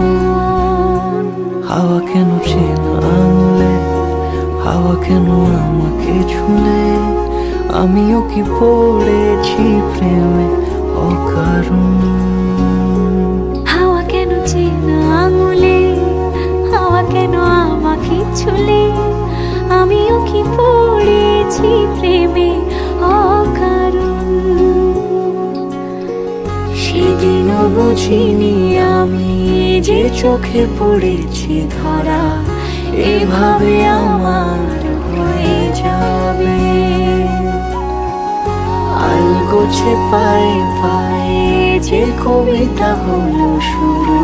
সারাক্ষণ হাওয়া কেন চেনা আঙুলে? হাওয়া কেন আমাকে ছুলে? আমিও কি পড়েছি প্রেমে অকারণ? হাওয়া কেন চেনা আঙুলে? হাওয়া কেন আমাকে ছুলে? আমিও কি পড়েছি প্রেমে বুঝিনি আমি যে চোখে পড়েছি ধরা, এভাবে আমার হয়ে যাবে। আলগোছে পায়ে পায়ে যে কবিতা হলো শুরু,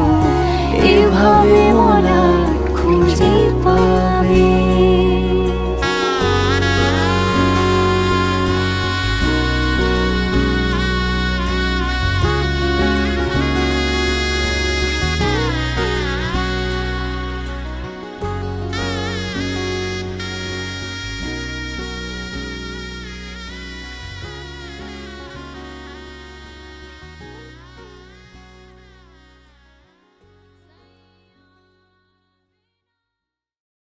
এভাবে মোলা খুঁজে পাবে।